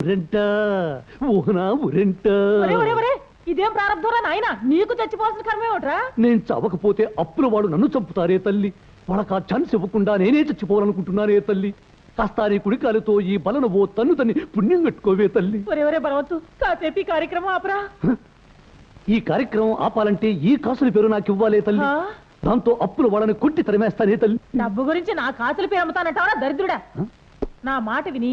ఉరెంట ఊహనా ఉరెంట. ఒరే ఒరే ఒరే ఇదేం ప్రారంభంరా నాయన? నీకు చచ్చిపోవాల్సిన కర్మే ఒకట్రా నేను చవకపోతే అప్పుల వాడు నన్ను చంపుతారే తల్లి. వాళ్ళకి ఆ ఛాన్స్ ఇవ్వకుండా నేనే చచ్చిపోవాలనుకుంటున్నానే తల్లి. కాస్త నీ కుడికాలతో ఈ బలను ఓ తన్ను తన్ని పుణ్యం కట్టుకోవే తల్లి. ఒరే ఒరే బలవత్తు కాసేపు ఈ కార్యక్రమం ఆపరా. ఈ కార్యక్రమం ఆపాలంటే ఈ కాసుల పేరు నాకు ఇవ్వాలే తల్లి. ఆ? దాంతో అప్పుల వాళ్ళని కొట్టి తరిమేస్తానే తల్లి. డబ్బు గురించి నా కాసులు పేరు అమ్ముతానంటావరా దరిద్రుడా? నా మాట విని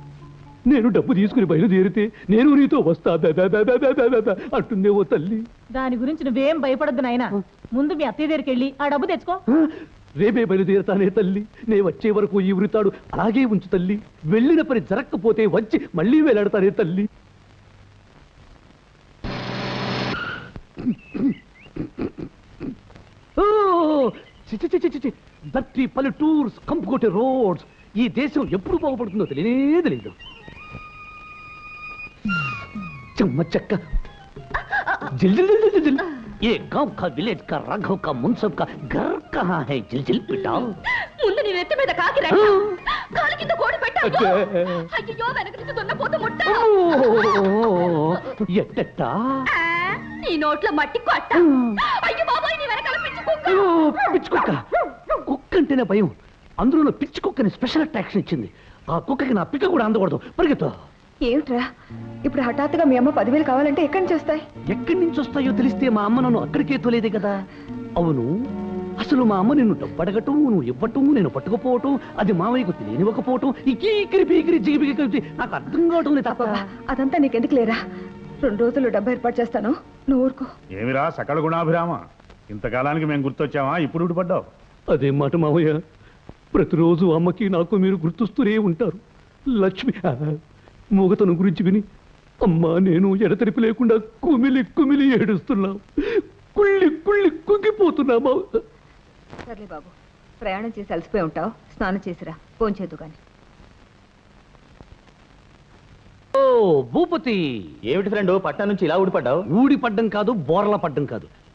నేను డబ్బు తీసుకుని బయలుదేరితే నేను నీతో వస్తా. దా, దా, దా, దా, దా, దా, దా, దా అంటుందే ఓ తల్లి. దాని గురించి నువ్వేం భయపడద్దు నాయన. ముందు మీ అత్తయ్య దగ్గరికి వెళ్ళి ఆ డబ్బు తెచ్చుకో? రేపే బయలుదేరుతానే తల్లి. నే వచ్చే వరకు ఈ వృతాడు అలాగే ఉంచు తల్లి. వెళ్ళిన పని జరక్కపోతే వచ్చి మళ్ళీ వేలాడతానే తల్లి. ఓ చి చి చి చి చి చి. దట్టి పల్లెటూర్స్ కంపుకొట్టే రోడ్స్. ఈ దేశం ఎప్పుడు బాగుపడుతుందో తెలియనే తెలియదు. చెమ్మ చెక్క जिल जिल जिल जिल जिल ये गांव का विलेज का राघव का मुनसब का घर कहाँ है जिल जिल पिटाओ ముందు నీ నెత్తి మీద కాకి రెట్ట కాలు కింద కోడి పెట్ట అబ్బే. అయ్యో వెనక నుంచి దున్నపోతు ముట్ట ఎట్టట్టా ఆ, నీ నోట్లో మట్టి కొట్ట అయ్యో బాబాయ్ నీ వెనకాల పిచ్చి కుక్క అయ్యో, పిచ్చి కుక్క కుక్క అంటేనే భయం అందులో పిచ్చి కుక్కని స్పెషల్ అట్రాక్షన్ ఇచ్చింది ఆ కుక్కకి నా పిక్క కూడా అందకూడదు పరిగెత్తు ఏమిట్రా? ఇప్పుడు హఠాత్తుగా మీ అమ్మ పదివేలు కావాలంటే ఎక్కడి నుంచి వస్తాయి? ఎక్కడి నుంచి వస్తాయో తెలిస్తే మా అమ్మ నన్ను అక్కడికే తోలేదే కదా. అవును అసలు మా అమ్మ నిన్ను డబ్బడగటం నువ్వు ఇవ్వటం నేను పట్టుకుపోవటం అది మావయ్యకు తెలియనివ్వకపోవటం ఇకీకిరి పీకిరి నాకు అర్థం కావటం లేదు తప్ప అదంతా నీకెందుకు లేరా? రెండు రోజులు డబ్బు ఏర్పాటు చేస్తాను. నువ్వు ఊరుకో. ఏమిరా సకల గుణాభిరామ? ఇంతకాలానికి మేము గుర్తొచ్చామా? ఇప్పుడు ఊడిపడ్డావు అదే మాట మావయ్య. ప్రతిరోజు అమ్మకి నాకు మీరు గుర్తొస్తూనే ఉంటారు. లక్ష్మి మూగతనం గురించి విని అమ్మా నేను ఎడతెరిపి లేకుండా కుమిలి కుమిలి ఏడుస్తున్నాం. కుళ్ళి కుళ్ళి కుంగిపోతున్నా మావ సర్లే బాబు ప్రయాణం చేసి అలసిపోయి ఉంటావు. స్నానం చేసిరా ఫోన్ చేద్దు కానీ ఓ భూపతి! ఏమిటి ఫ్రెండ్ పట్నం నుంచి ఇలా ఊడిపడ్డావు? ఊడి పడ్డం కాదు బోర్ల పడ్డం కాదు.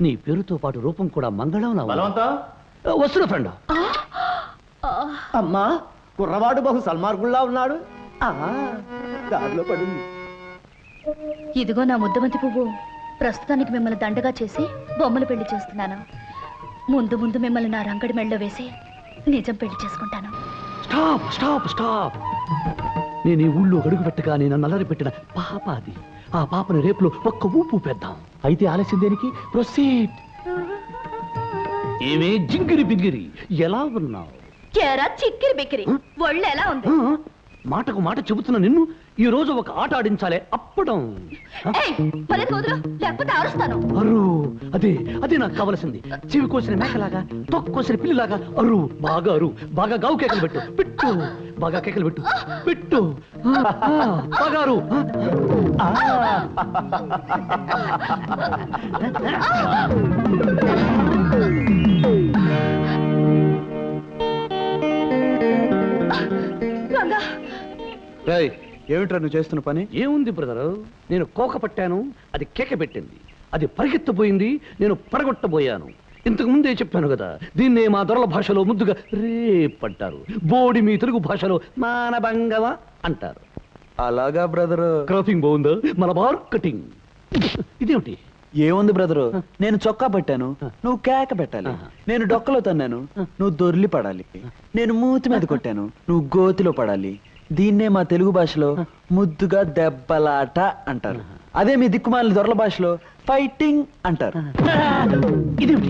నీ పేరుతో పాటు రూపం కూడా మంగళం బలవంతం? వస్తున్నా ఫ్రెండ్. అమ్మా కుర్రవాడు బహు సల్మార్గుల్లా ఉన్నాడు. ఆ, దారిలో పడింది. ఇదిగో నా ముద్దమంతి పువ్వు. ప్రస్తుతానికి మిమ్మల్ని దండగా చేసి బొమ్మలు పెళ్ళి చేస్తున్నాను. ముందు ముందు మిమ్మల్ని నా రంగడి మెళ్ళలో వేసి నిజం పెళ్ళి చేసుకుంటాను. Stop stop stop. నేను ఈ ఊళ్ళో అడుగు పెట్టగానే నన్ను అల్లరి పెట్టిన పాప అది. ఆ పాపని రేపులో ఒక్క ఊపు పెద్దాం. అయితే ఆలస్యం దేనికి? ప్రొసీడ్ ఏమే జింగిరి బింగిరి? ఎలా ఉన్నావు? చేరా చిక్కిరి బిక్కిరి. ఒళ్ళు ఎలా ఉంది? మాటకు మాట చెబుతున్న నిన్ను ఈ రోజు ఒక ఆట ఆడించాలే అప్పడం. అరు అదే అదే నాకు కావలసింది. చెవి కోసిన మేకలాగా తొక్కు కోసిన పిల్లిలాగా అరు బాగా అరు బాగా గావు కేకలు పెట్టు పెట్టు బాగా కేకలు పెట్టు పెట్టు. బాగా అరు. ఆ, ఏమిట్రా నువ్వు చేస్తున్న పని? ఏముంది బ్రదరు? నేను కోక పట్టాను అది కేక పెట్టింది. అది పరిగెత్తబోయింది నేను పడగొట్టబోయాను. ఇంతకు ముందే చెప్పాను కదా దీన్నే మా దొరల భాషలో ముద్దుగా రేపంటారు. బోడి మీ తెలుగు భాషలో మానభంగవ అంటారు. అలాగా బ్రదరు? క్రాపింగ్ బాగుందా? మన మార్కెటింగ్ ఇదేమిటి? ఏముంది బ్రదరు? నేను చొక్కా పట్టాను నువ్వు కేక పెట్టాలి. నేను డొక్కలో తన్నాను నువ్వు దొర్లి పడాలి. నేను మూతి మీద కొట్టాను నువ్వు గోతిలో పడాలి. దీన్నే మా తెలుగు భాషలో ముద్దుగా దెబ్బలాట అంటారు. అదే మీ దిక్కుమాలిన దొరల భాషలో ఫైటింగ్ అంటారు. ఇదేమిటి